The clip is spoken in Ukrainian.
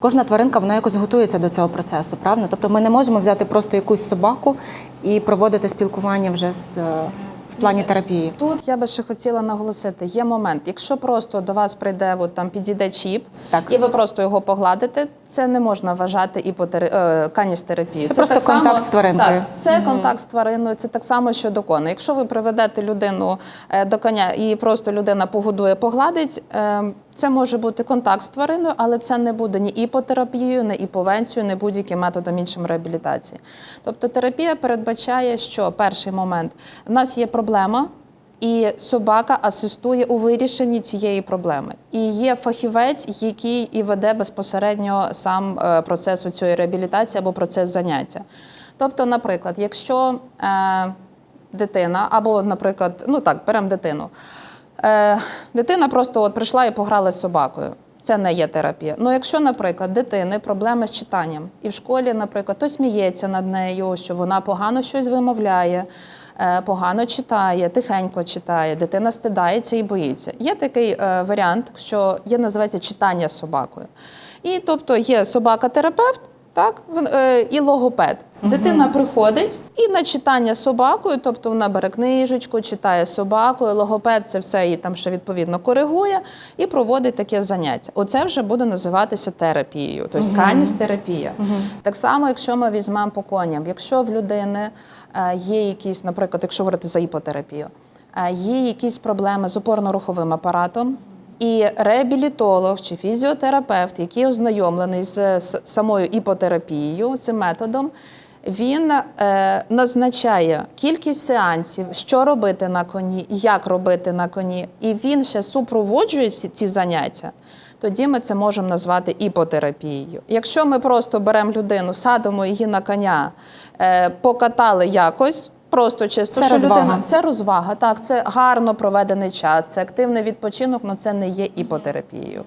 Кожна тваринка вона якось готується до цього процесу, правильно? Тобто ми не можемо взяти просто якусь собаку і проводити спілкування вже з, е, в плані терапії. Тут я би ще хотіла наголосити: є момент, якщо просто до вас прийде, от там підійде чіп, Так. і ви просто його погладите, це не можна вважати іпотери... е, каністерапією. Це просто так само- контакт з тваринкою. Так, це контакт з твариною, це так само, що до коней. Якщо ви приведете людину е, до коня і просто людина погодує, погладить. е, Це може бути контакт з твариною, але це не буде ні іпотерапією, ні іповенцією, ні будь-яким методом іншим реабілітації. Тобто терапія передбачає, що перший момент у нас є проблема. І собака асистує у вирішенні цієї проблеми. І є фахівець, який і веде безпосередньо сам е, процес у цієї реабілітації або процес заняття. Тобто, наприклад, якщо е, дитина, або, наприклад, ну так, беремо дитину. Е, дитина просто от прийшла і пограла з собакою. Це не є терапія. Ну, якщо, наприклад, дитини проблеми з читанням, і в школі, наприклад, хтось сміється над нею, що вона погано щось вимовляє, е, погано читає, тихенько читає, дитина стидається і боїться. Є такий е, варіант, що є називається читання з собакою. І тобто є собака-терапевт, так, е, і логопед. Дитина приходить і на читання собакою, тобто вона бере книжечку, читає собакою, логопед це все її там ще відповідно коригує і проводить таке заняття. Оце вже буде називатися терапією, тобто каністерапія. Так само, якщо ми візьмемо по коням, якщо в людини е, є якісь, наприклад, якщо говорити за іпотерапію, е, є якісь проблеми з опорно-руховим апаратом. І реабілітолог чи фізіотерапевт, який ознайомлений з самою іпотерапією, цим методом, він е, назначає кількість сеансів, що робити на коні, як робити на коні, і він ще супроводжує ці, ці заняття. Тоді ми це можемо назвати іпотерапією. Якщо ми просто беремо людину, садимо її на коня, е, покатали якось. Просто чисто, Це що розвага. людина це розвага, так, це гарно проведений час, це активний відпочинок, але це не є іпотерапією.